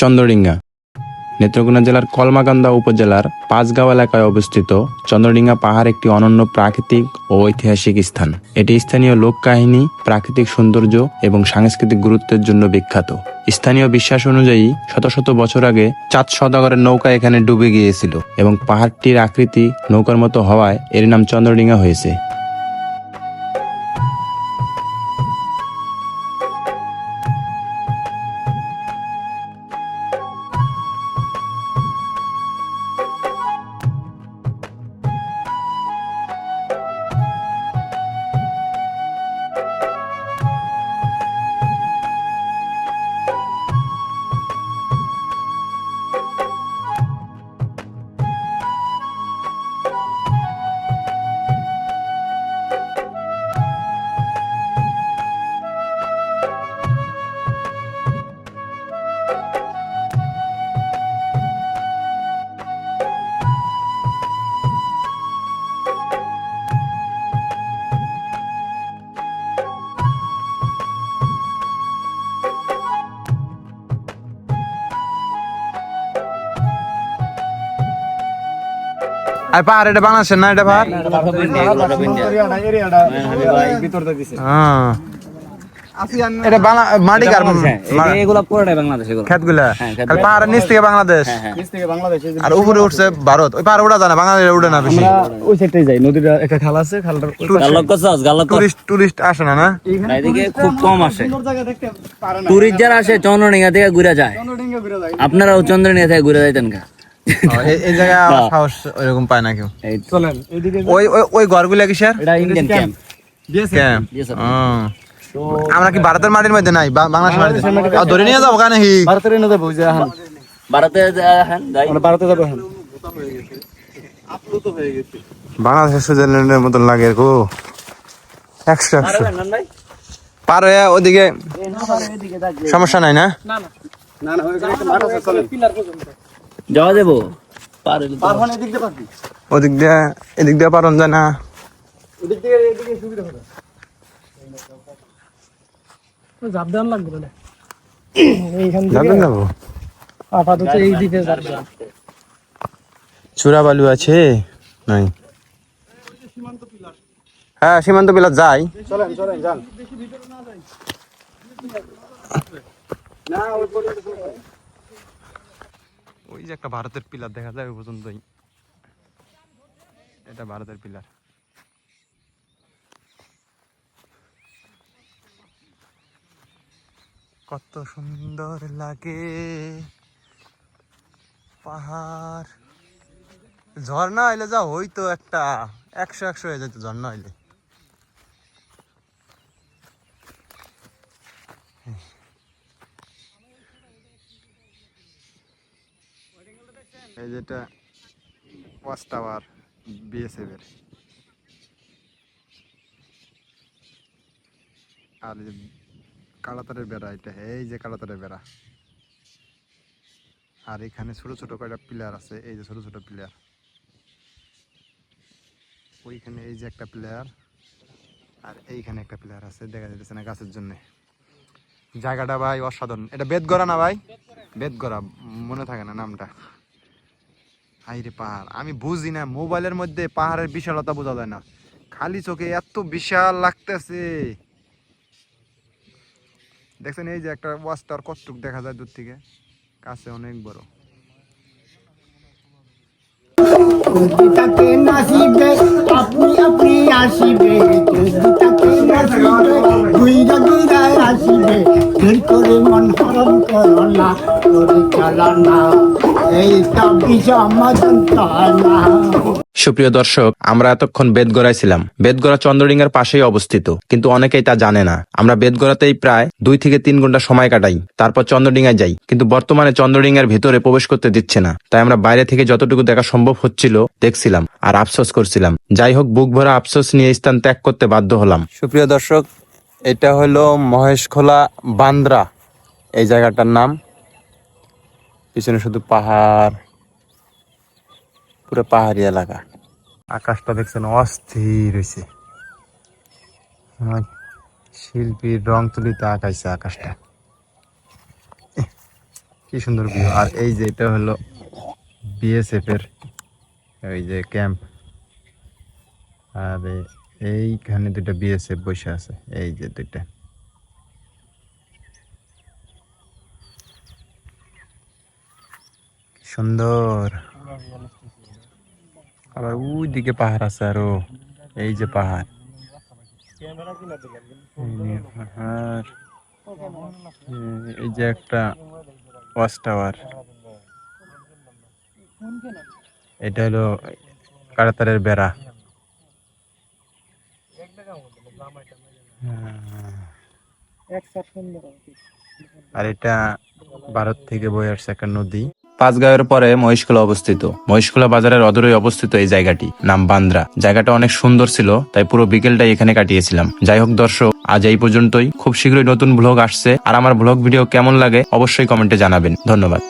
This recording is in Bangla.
চন্দ্রডিঙ্গা। নেত্রকোনা জেলার কলমাকান্দা উপজেলার পাঁচগাঁও এলাকায় অবস্থিত চন্দ্রডিঙ্গা পাহাড় একটি অনন্য প্রাকৃতিক ও ঐতিহাসিক স্থান। এটি স্থানীয় লোককাহিনী, প্রাকৃতিক সৌন্দর্য এবং সাংস্কৃতিক গুরুত্বের জন্য বিখ্যাত। স্থানীয় বিশ্বাস অনুযায়ী শত শত বছর আগে চাঁদ সদাগরের নৌকা এখানে ডুবে গিয়েছিল এবং পাহাড়টির আকৃতি নৌকার মতো হওয়ায় এর নাম চন্দ্রডিঙ্গা হয়েছে। আর পাহাড় এটা বাংলাদেশের না এটা পাহাড়? হ্যাঁ। এটা বাংলা মাটি কার? এগুলা পুরোটাই বাংলাদেশ এগুলো। খেতগুলা হ্যাঁ, পাহাড়ের নিচ থেকে বাংলাদেশ। আর উপরে উঠছে ভারত। ওই পাহাড় উড়া যায় না উঠে না বেশি। ওই সাইডটাই যাই নদীটা একটা খাল আছে খালটার ওই গালক করছস গালক কর টুরিস্ট টুরিস্ট আসে না না? এদিকে খুব কম আসে। জায়গা দেখতে পারে না। টুরিস্ট যারা আসে থেকে ঘুরে যায়। ডিঙ্গা ঘুরে যায়। আপনারাও চন্দ্রনিয়া থেকে ঘুরে যাইতেন কা এই- এই জায়গায় আমার সাহস ওইরকম পায় না কেউ। চলেন ওই ওই ওই ঘরগুলা কিসের এটা ইন্ডিয়ান ক্যাম্প ক্যাম্প. আমরা কি ভারতের মাটির মধ্যে নাই? বা- বাংলাদেশের মাটিতে আর ধরে নিয়ে যাব কেন কি? ভারতের এনে যাব যে এখন ভারতে হ্যাঁ যাই। আমরা ভারতে যাব এখন বাংলাদেশের সুইজারল্যান্ডের মতন লাগে গো। একশো একশো। পার হয়ে ওদিকে। সমস্যা নাই না? না না। ওইখানে পিলার যাওয়া দেবো ওদিক দিয়ে এদিক দিয়ে পারন যায় না। চূড়া বালু আছে? নাই। হ্যাঁ সীমান্ত বিলাস যাই চলেন চলেন যান। না ওই যে একটা ভারতের পিলার দেখা যায় ওই পর্যন্তই। এটা ভারতের পিলার। কত সুন্দর লাগে পাহাড়। ঝর্ণা হইলে যা হইতো একটা, একশো একশো হয়ে যেত ঝর্ণা হইলে। এই যেটা ওয়াচ টাওয়ার বিএসএফ এর। আর যে কালাতারের বেড়া, এটা এই যে কালাতারের বেড়া। আর এখানে ছোট ছোট কয়টা প্লেয়ার আছে, এই যে ছোট ছোট প্লেয়ার ওইখানে এই যে একটা প্লেয়ার আর এইখানে একটা প্লেয়ার আছে, দেখা যাচ্ছে না গাছের জন্য। জায়গাটা ভাই অসাধারণ। এটা বেদ বেদগড়া না ভাই? বেদ বেদগড়া মনে থাকে না নামটা। হাইরে পাহাড়, আমি বুঝি না, মোবাইলের মধ্যে পাহাড়ের বিশালতা বোঝা যায় না। খালি চোখে এত বিশাল লাগতেছে। দেখছেন এই যে একটা ওয়াচ টাওয়ার কতটুক দেখা যায় দূর থেকে? কাছে অনেক বড়। আসিবে করে মন হরম করো সুপ্রিয় দর্শক আমরা এতক্ষণ বেদগড়ায় ছিলাম। বেদগড়া চন্দ্রডিঙ্গার পাশেই অবস্থিত কিন্তু অনেকেই তা জানে না। আমরা বেদগড়াতেই প্রায় দুই থেকে তিন ঘণ্টা সময় কাটাই তারপর চন্দ্রডিঙ্গায় যাই কিন্তু বর্তমানে চন্দ্রডিঙ্গার ভেতরে প্রবেশ করতে দিচ্ছে না। তাই আমরা বাইরে থেকে যতটুকু দেখা সম্ভব হচ্ছিল দেখছিলাম আর আফসোস করছিলাম। যাই হোক বুক ভরা আফসোস নিয়ে স্থান ত্যাগ করতে বাধ্য হলাম। সুপ্রিয় দর্শক এটা হলো মহেশখোলা বান্দ্রা এই জায়গাটার নাম। পিছনে শুধু পাহাড়, পুরো পাহাড়ি এলাকা। আকাশটা দেখছেন অস্থির হয়েছে শিল্পীর রং তুলিতে আঁকাইছে আকাশটা। কি সুন্দর আর এই যে এটা হলো বিএসএফ এর ওই যে ক্যাম্প আর এইখানে দুটো বিএসএফ বসে আছে। এই যে দুইটা। সুন্দর। আবার ওই দিকে পাহাড় আছে আরও। এই যে পাহাড়। পাহাড়। এই- যে একটা ওয়াচ টাওয়ার। এটা হলো কাড়াতারের বেড়া। আর এটা ভারত থেকে বয়ে আসছে একটা নদী। পাঁচগাঁওয়ের পরে মহিষখোলা অবস্থিত। মহিষখোলা বাজারের অদূরে অবস্থিত এই জায়গাটি, নাম বান্দ্রা। জায়গাটা অনেক সুন্দর ছিল, তাই পুরো বিকেলটাই এখানে কাটিয়েছিলাম। যাই হোক দর্শক, আজ এই পর্যন্তই। খুব শীঘ্রই নতুন ব্লগ আসছে। আর আমার ব্লগ ভিডিও কেমন লাগে, অবশ্যই কমেন্টে জানাবেন। ধন্যবাদ।